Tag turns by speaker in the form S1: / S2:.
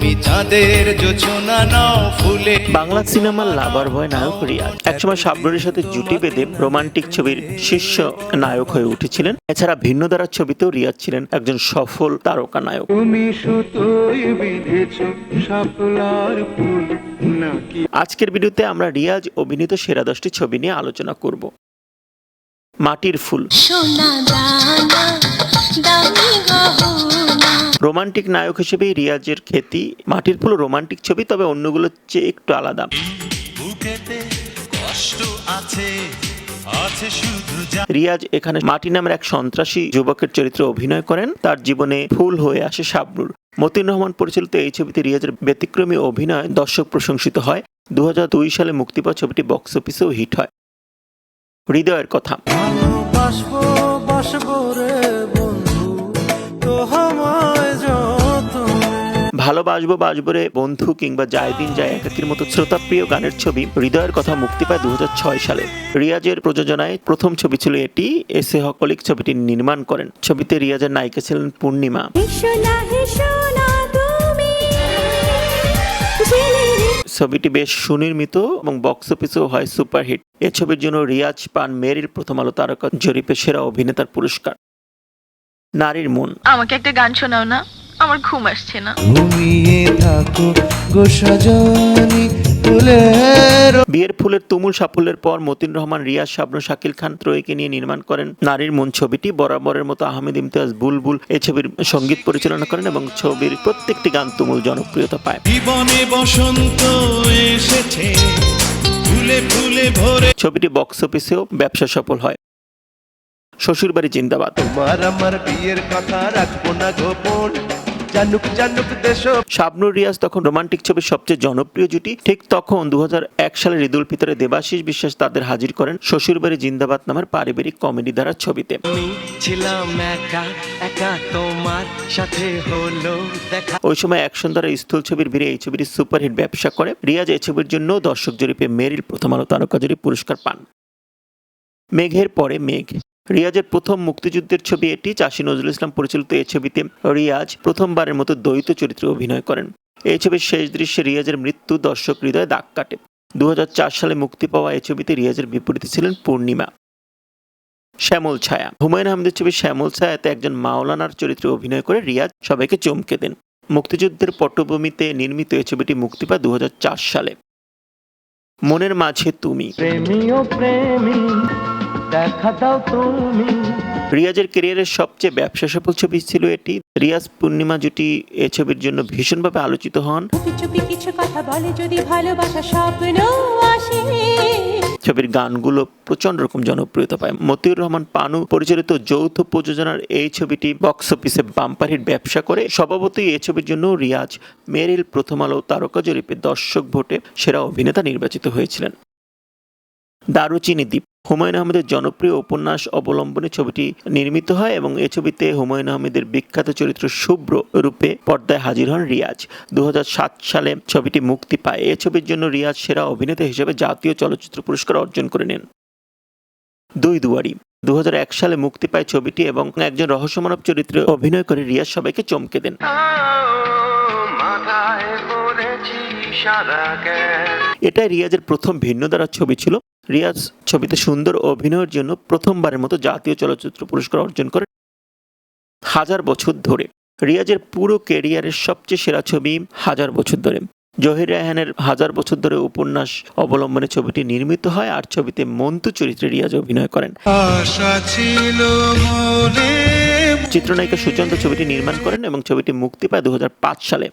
S1: তুমি চাঁদের জোছনা নাও ফুলে।
S2: বাংলা সিনেমার লাভার বয় নায়ক রিয়াজ। একসময় শাবনুরের সাথে জুটি বেঁধে রোমান্টিক ছবির শীর্ষ নায়ক হয়ে উঠেছিলেন। এছাড়া ভিন্ন ধারার ছবিতেও রিয়াজ ছিলেন একজন সফল তারকা নায়ক।
S3: তুমি বিঁধেছ শাপলার ফুল নাকি
S2: আজকের ভিডিওতে আমরা রিয়াজ অভিনীত সেরা দশটি ছবি নিয়ে আলোচনা করব। মাটির ফুল।
S4: সোনা দানা
S2: রোমান্টিক নায়ক হিসেবে রিয়াজের খ্যাতি, মাটির ফুল রোমান্টিক ছবি, তবে অন্যগুলোর চেয়ে একটু আলাদা। রিয়াজ এখানে মাটি নামের এক সন্ত্রাসী যুবকের চরিত্রে অভিনয় করেন। তার জীবনে ফুল হয়ে আসে শাবনুর। মতিন রহমান পরিচালিত এই ছবিতে রিয়াজের ব্যতিক্রমী অভিনয় দর্শক প্রশংসিত হয়। দু হাজার দুই সালে মুক্তি পাওয়া ছবিটি বক্স অফিসেও হিট হয়। হৃদয়ের কথা।
S3: ভালোবাসবো বাসবো রে বন্ধু
S2: কিংবা যায় দিন যায় একাকির মতো শ্রোতাপ্রিয় গানের ছবি হৃদয়ের কথা মুক্তি পায় দু হাজার ছয় সালে। রিয়াজের প্রযোজনায় প্রথম ছবি ছিল এটি এস এ হকলিক ছবিটি নির্মাণ করেন। ছবিতে রিয়াজের নায়িকা ছিলেন পূর্ণিমা। ছবিটি বেশ সুনির্মিত এবং বক্স অফিসেও হয় সুপারহিট। এ ছবির জন্য রিয়াজ পান মেরির প্রথম আলো তারকা জরিপে সেরা অভিনেতার পুরস্কার। নারীর মন।
S5: আমাকে একটা গান শোনাও না? আমার ঘুম আসছে না।
S3: ঘুমিয়ে থাকো গো সজনী ফুলের
S2: বিয়ের ফুলের তুমুল সাফল্যের পর মতিন রহমান রিয়াজ শাবনু শাকিল খান ত্রয়ীকে নিয়ে নির্মাণ করেন নারীর মন ছবিটি। বরাবরের মতো আহমেদ ইমতিয়াজ বুলবুল এই ছবির সংগীত পরিচালনা করেন এবং ছবির প্রত্যেকটি গান তুমুল জনপ্রিয়তা পায়।
S1: জীবনে বসন্ত এসেছে ফুলে ফুলে ভরে
S2: ছবিটি বক্স অফিসেও ব্যবসা সফল হয়। শ্বশুরবাড়ি জিন্দাবাদ।
S3: তোমার আমার বিয়ের কথা রাখব না গোপন। জানুক জানুক দেশ
S2: শাবনুর রিয়াজ তখন রোমান্টিক ছবির সবচেয়ে জনপ্রিয় জুটি। ঠিক তখন দু সালের ঈদুল ফিতরে দেবাশিস বিশ্বাস তাদের হাজির করেন শ্বশুরবাড়ি জিন্দাবাদ নামের পারিবারিক কমেডি দ্বারা ছবিতে।
S6: ছিলাম একা একা তোমার সাথে হলো দেখা।
S2: ওই সময় অ্যাকশন দ্বারা স্থূল ছবির ভিড়ে এই ছবিটি সুপারহিট ব্যবসা করে। রিয়াজ এই ছবির জন্য দর্শক জরিপে মেরিল প্রথম আলো তারকা জরিপ পুরস্কার পান। মেঘের পরে মেঘ। রিয়াজের প্রথম মুক্তিযুদ্ধের ছবি এটি চাষী নজরুল ইসলাম পরিচালিত এই ছবিতে রিয়াজ প্রথমবারের মতো দ্বৈত চরিত্রে অভিনয় করেন। এই ছবির শেষ দৃশ্যে রিয়াজের মৃত্যু দর্শক হৃদয়ে দাগ কাটে। দু হাজার চার সালে মুক্তি পাওয়া এই ছবিতে রিয়াজের বিপরীতে ছিলেন পূর্ণিমা। শ্যামল ছায়া। হুমায়ুন আহমেদের ছবি শ্যামল ছায়াতে একজন মাওলানার চরিত্রে অভিনয় করে রিয়াজ সবাইকে চমকে দেন। মুক্তিযুদ্ধের পটভূমিতে নির্মিত এই ছবিটি মুক্তি পায় দু হাজার চার সালে। মনের মাঝে তুমি।
S3: প্রেমী দেখা দাও তুমি।
S2: রিয়াজের ক্যারিয়ারের সবচেয়ে ব্যবসা সফল ছবি ছিল এটি। রিয়াজ পূর্ণিমা জুটি এ ছবির জন্য ভীষণভাবে আলোচিত হন।
S4: কিছু কথা বলে যদি ভালোবাসা স্বপ্ন আসে।
S2: ছবির গানগুলো প্রচণ্ড রকম জনপ্রিয়তা পায়। মতিউর রহমান পানু পরিচালিত যৌথ প্রযোজনার এই ছবিটি বক্স অফিসে বাম্পার হিট ব্যবসা করে। স্বভাবতই এই ছবির জন্য রিয়াজ মেরিল প্রথম আলো তারকা জরিপে দর্শক ভোটে সেরা অভিনেতা নির্বাচিত হয়েছিলেন। দারুচিনি দ্বীপ। হুমায়ুন আহমেদের জনপ্রিয় উপন্যাস অবলম্বনে ছবিটি নির্মিত হয় এবং এই ছবিতে হুমায়ুন আহমেদের বিখ্যাত চরিত্র শুভ্র রূপে পর্দায় হাজির হন রিয়াজ। দু হাজার সাত সালে ছবিটি মুক্তি পায়। এ ছবির জন্য রিয়াজ সেরা অভিনেতা হিসেবে জাতীয় চলচ্চিত্র পুরস্কার অর্জন করে নেন। দুই দুয়ারি। দু হাজার এক সালে মুক্তি পায় ছবিটি এবং একজন রহস্যমানব চরিত্রে অভিনয় করে রিয়াজ সবাইকে চমকে দেন।
S3: মাথায় পড়েছি সারা জ্ঞান
S2: এটা রিয়াজের প্রথম ভিন্ন দ্বারা ছবি ছিল। রিয়াজ ছবিতে সুন্দর অভিনয়ের জন্য প্রথমবারের মতো জাতীয় চলচ্চিত্র পুরস্কার অর্জন করে হাজার বছর ধরে। রিয়াজের পুরো কেরিয়ারের সবচেয়ে সেরা ছবি হাজার বছর ধরে। জহির রায়হানের হাজার বছর ধরে উপন্যাস অবলম্বনে ছবিটি নির্মিত হয় আর ছবিতে মন্তু চরিত্রে রিয়াজ অভিনয় করেন। চিত্রনায়িকা সুচন্দ্র ছবিটি নির্মাণ করেন এবং ছবিটি মুক্তি পায় দু হাজার পাঁচ সালে।